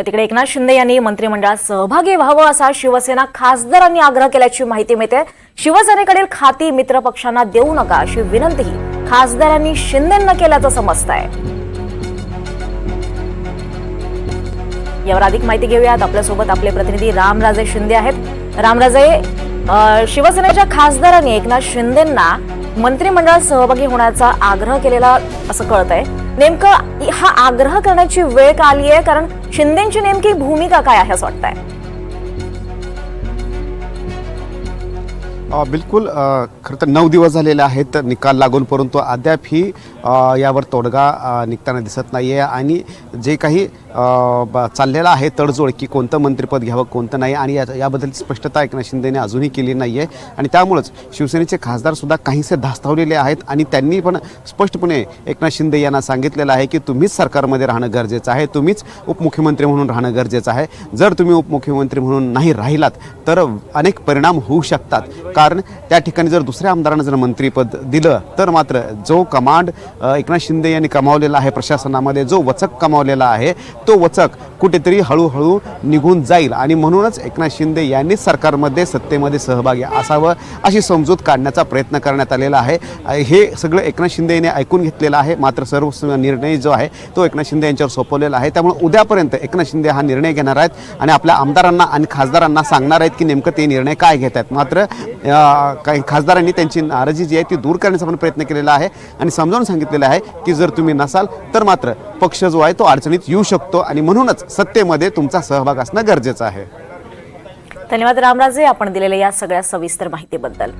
तर तिकडे एकनाथ शिंदे यांनी मंत्रिमंडळात सहभागी व्हावं असा शिवसेना खासदारांनी आग्रह केल्याची माहिती मिळते. शिवसेनेकडील खाती मित्र पक्षांना देऊ नका अशी विनंतीही खासदारांनी शिंदेंना केल्याचं समजत आहे यावर अधिक माहिती घेऊयात. आपल्यासोबत आपले प्रतिनिधी रामराजे शिंदे आहेत. रामराजे शिवसेनेच्या खासदारांनी एकनाथ शिंदेंना मंत्रिमंडळात सहभागी होण्याचा आग्रह केलेला असं कळत आहे नेमकं हा आग्रह करण्याची वेळ का आली आहे कारण शिंदेची नेमकी भूमिका काय आहे असं वाटतंय? बिलकुल खरं तर नऊ दिवस झालेले आहेत निकाल लागून परंतु अद्यापही ही यावर तोडगा निघताना दिसत नाही आहे आणि जे काही ब- चाललेलं आहे तडजोड की कोणतं मंत्रिपद घ्यावं कोणतं नाही आणि या याबद्दल स्पष्टता एकनाथ शिंदेने अजूनही केली नाही आहे आणि त्यामुळंच शिवसेनेचे खासदारसुद्धा काहीसे धास्तावलेले आहेत आणि त्यांनी पण स्पष्टपणे एकनाथ शिंदे यांना सांगितलेलं आहे की तुम्हीच सरकारमध्ये राहणं गरजेचं आहे तुम्हीच उपमुख्यमंत्री म्हणून राहणं गरजेचं आहे. जर तुम्ही उपमुख्यमंत्री म्हणून नाही राहिलात तर अनेक परिणाम होऊ शकतात. कारण त्या ठिकाणी जर दुसऱ्या आमदारांना जर मंत्रीपद दिलं तर मात्र जो कमांड एकनाथ शिंदे यांनी कमावलेला आहे प्रशासनामध्ये जो वचक कमावलेला आहे तो वचक कुठेतरी हळूहळू निघून जाईल. आणि म्हणूनच एकनाथ शिंदे यांनीच सरकारमध्ये सत्तेमध्ये सहभागी असावं अशी समजूत काढण्याचा प्रयत्न करण्यात आलेला आहे. हे सगळं एकनाथ शिंदे यांनी ऐकून घेतलेलं आहे. मात्र सर्व निर्णय जो आहे तो एकनाथ शिंदे यांच्यावर सोपवलेला आहे. त्यामुळे उद्यापर्यंत एकनाथ शिंदे हा निर्णय घेणार आहेत आणि आपल्या आमदारांना आणि खासदारांना सांगणार आहेत की नेमकं ते निर्णय काय घेत आहेत. मात्र काही खासदारांनी त्यांची नाराजी जी आहे ती दूर करण्याचा पण प्रयत्न केलेला आहे. आणि समजावून सांगितलेलं आहे की जर तुम्ही नसाल तर मात्र पक्ष जो आहे तो अडचणीत येऊ शकतो. आणि म्हणूनच सत्तेमध्ये तुमचा सहभाग असणं गरजेचं आहे. धन्यवाद रामराजे आपण दिलेल्या या सगळ्या सविस्तर माहितीबद्दल.